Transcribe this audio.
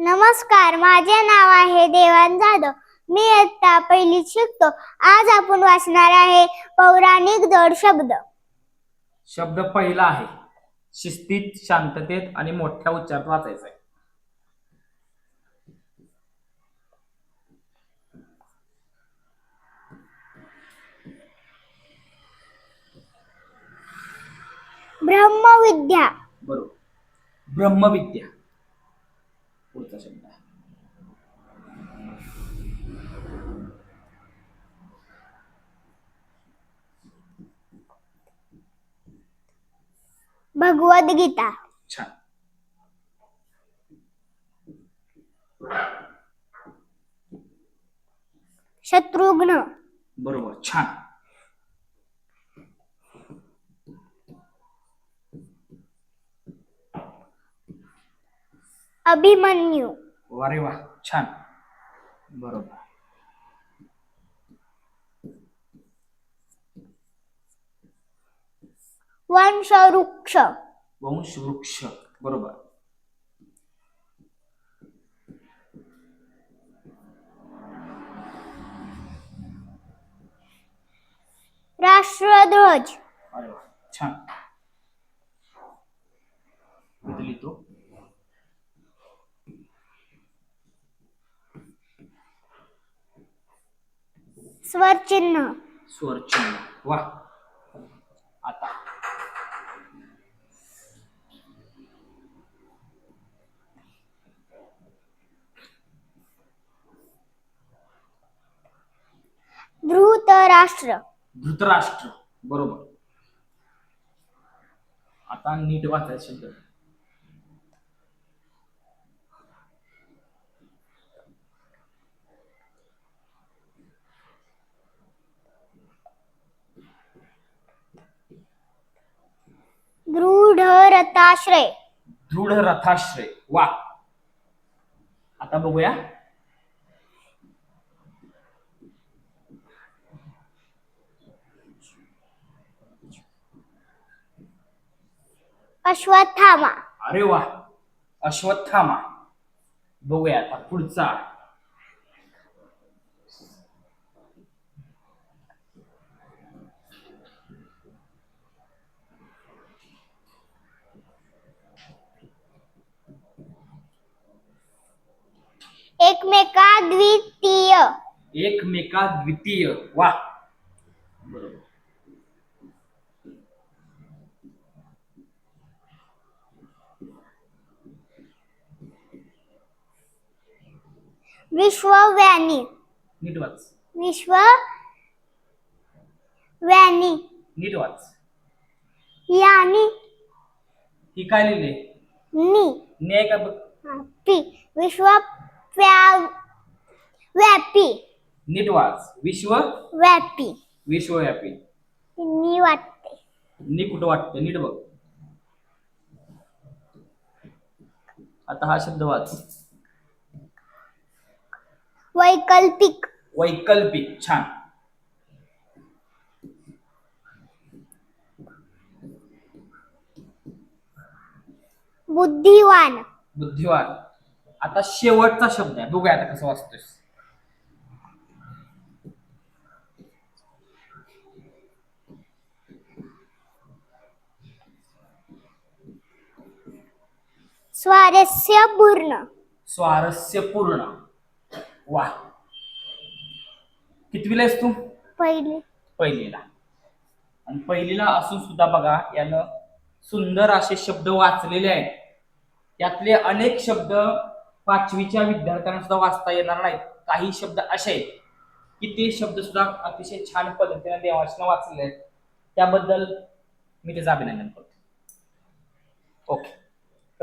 नमस्कार माझे नाव आहे देवान जाधव. मी इयत्ता पहिलीत शिकतो. आज आपण वाचणार आहे पौराणिक जोड शब्द. शब्द पहिला आहे. शिस्तीत शांततेत आणि मोठ्या उच्चारात वाचायचा आहे ब्रह्मविद्या. बरोबर. ब्रह्मविद्या. पुढचा शब्द आहे. भगवद गीता. छान. शत्रुघ्न. बरोबर छान. अभिमन्यू। वारे वा छान. बरोबर. वंशवृक्ष। वंश वृक्ष बरोबर. राष्ट्रध्वज अरे वा छान इथं लिहितो स्वरचिन्ह. स्वर चिन्ह वा. आता. धृतराष्ट्र. धृतराष्ट्र. बरोबर. आता नीट वाचायचा. शब्द दृढ रथाश्रय दृढ रथाश्रय वा. आता बघूया. अश्वत्थामा. अरे वा. अश्वत्थामा. बघूया आता पुढचा. एकमेका द्वितीय एकमेका द्वितीय वा बरोबर. विश्वव्यानी. नीट वाच विश्व व्यानी नीट वाच यानी. ही काय लिहिले? नी. न्याय का बघ पी. विश्व व्यापी. नीट वाच. विश्व व्यापी. विश्वव्यापी नी वाटते. नी कुठं वाटतं? नीट बघ. आता हा शब्द वाच. वैकल्पिक. वैकल्पिक. छान. बुद्धिवान. बुद्धिवान. आता शेवटचा शब्द आहे. बघूया आता कसं वाचतोय स्वारस्यपूर्ण. स्वारस्यपूर्ण. वा. कितवीला आहेस तू? पहिले. पहिलीला. आणि पहिलीला असून सुद्धा बघा यानं सुंदर असे शब्द वाचलेले आहेत. यातले अनेक शब्द पाचवीच्या विद्यार्थ्यांना सुद्धा वाचता येणार नाहीत. काही शब्द असे आहेत की ते शब्द सुद्धा अतिशय छान पद्धतीने देवाशनं वाचले आहेत. त्याबद्दल मी त्याचं अभिनंदन करतो. ओके.